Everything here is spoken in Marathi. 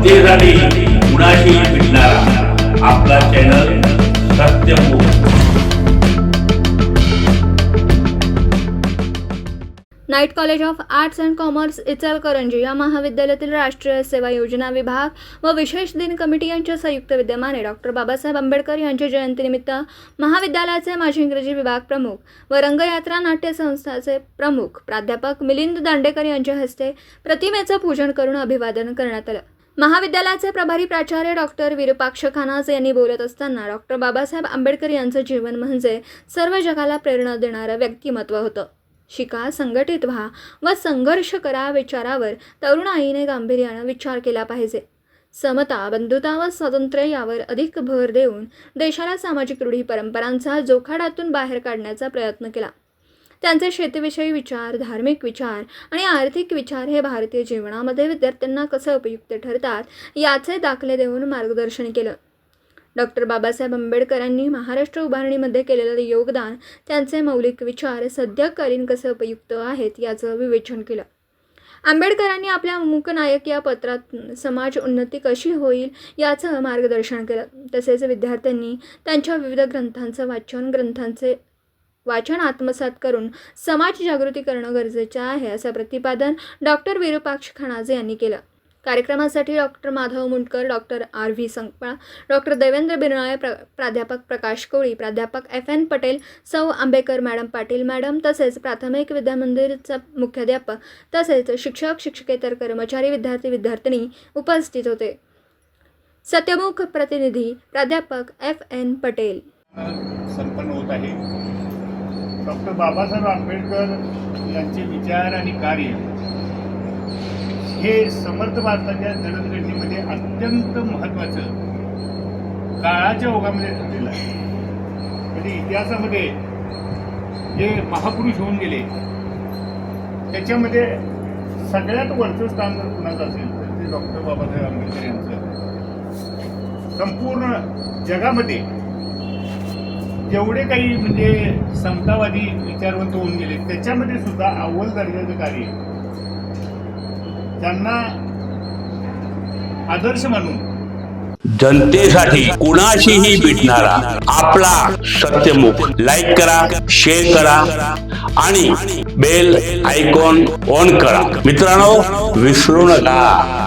जनतेसाठी कुणाशी भेटणारा आपला channel Satyamukh night college of arts and commerce Ichalkaranji या महाविद्यालयातील राष्ट्रीय सेवा योजना विभाग व विशेष दिन कमिटी यांच्या संयुक्त विद्यमाने डॉक्टर बाबासाहेब आंबेडकर यांच्या जयंतीनिमित्त महाविद्यालयाचे माजी इंग्रजी विभाग प्रमुख व रंगयात्रा नाट्य संस्थाचे प्रमुख प्राध्यापक मिलिंद दांडेकर यांच्या हस्ते प्रतिमेचं पूजन करून अभिवादन करण्यात आलं. महाविद्यालयाचे प्रभारी प्राचार्य डॉक्टर विरुपाक्ष खानाज यांनी बोलत असताना डॉक्टर बाबासाहेब आंबेडकर यांचं जीवन म्हणजे सर्व जगाला प्रेरणा देणारं व्यक्तिमत्व होतं. शिका संघटित व्हा व संघर्ष करा विचारावर तरुणाईने गांभीर्यानं विचार केला पाहिजे. समता बंधुता व स्वातंत्र्य यावर अधिक भर देऊन देशाला सामाजिक रूढी परंपरांचा जोखाडातून बाहेर काढण्याचा प्रयत्न केला. त्यांचे शेतीविषयी विचार धार्मिक विचार आणि आर्थिक विचार हे भारतीय जीवनामध्ये विद्यार्थ्यांना कसं उपयुक्त ठरतात याचे दाखले देऊन मार्गदर्शन केलं. डॉक्टर बाबासाहेब आंबेडकरांनी महाराष्ट्र उभारणीमध्ये केलेलं योगदान त्यांचे मौलिक विचार सध्याकालीन कसे उपयुक्त आहेत याचं विवेचन केलं. आंबेडकरांनी आपल्या मूकनायक या पत्रात समाज उन्नती कशी होईल याचं मार्गदर्शन केलं. तसेच विद्यार्थ्यांनी त्यांच्या विविध ग्रंथांचं वाचन ग्रंथांचे वाचन आत्मसात करून समाज जागृती करणं गरजेचं आहे असं प्रतिपादन डॉक्टर विरूपाक्ष खणाजे यांनी केलं. कार्यक्रमासाठी doctor Madhav Mundkar doctor R V Sankpal doctor Devendra Biranale प्र प्राध्यापक प्रकाश कोळी प्राध्यापक एफ एन पटेल सौ आंबेकर मॅडम पाटील मॅडम तसेच प्राथमिक विद्यामंदिरचा मुख्याध्यापक तसेच शिक्षक शिक्षकेतर कर्मचारी विद्यार्थी विद्यार्थिनी उपस्थित होते. सत्यमुख प्रतिनिधी प्राध्यापक एफ एन पटेल. संपन्न होत आहे. डॉक्टर बाबासाहेब आंबेडकर यांचे विचार आणि कार्य हे समर्थ भारताच्या जडणघडणीमध्ये अत्यंत महत्त्वाचं काळाच्या ओघामध्ये ठरलेलं आहे. म्हणजे इतिहासामध्ये जे महापुरुष होऊन गेले त्याच्यामध्ये सगळ्यात वरचं स्थान जर कुणाचं असेल तर ते डॉक्टर बाबासाहेब आंबेडकर यांचं. संपूर्ण जगामध्ये जेवढे काही म्हणजे समतावादी विचारवंत होऊन गेले त्याच्यामध्ये सुद्धा अव्वल दर्जाचं कार्य त्यांना आदर्श मानून जनतेसाठी कुणाशीही भेटणारा आपला सत्यमुख लाईक करा शेअर करा आणि बेल आयकॉन ऑन करा. मित्रांनो विसरू नका.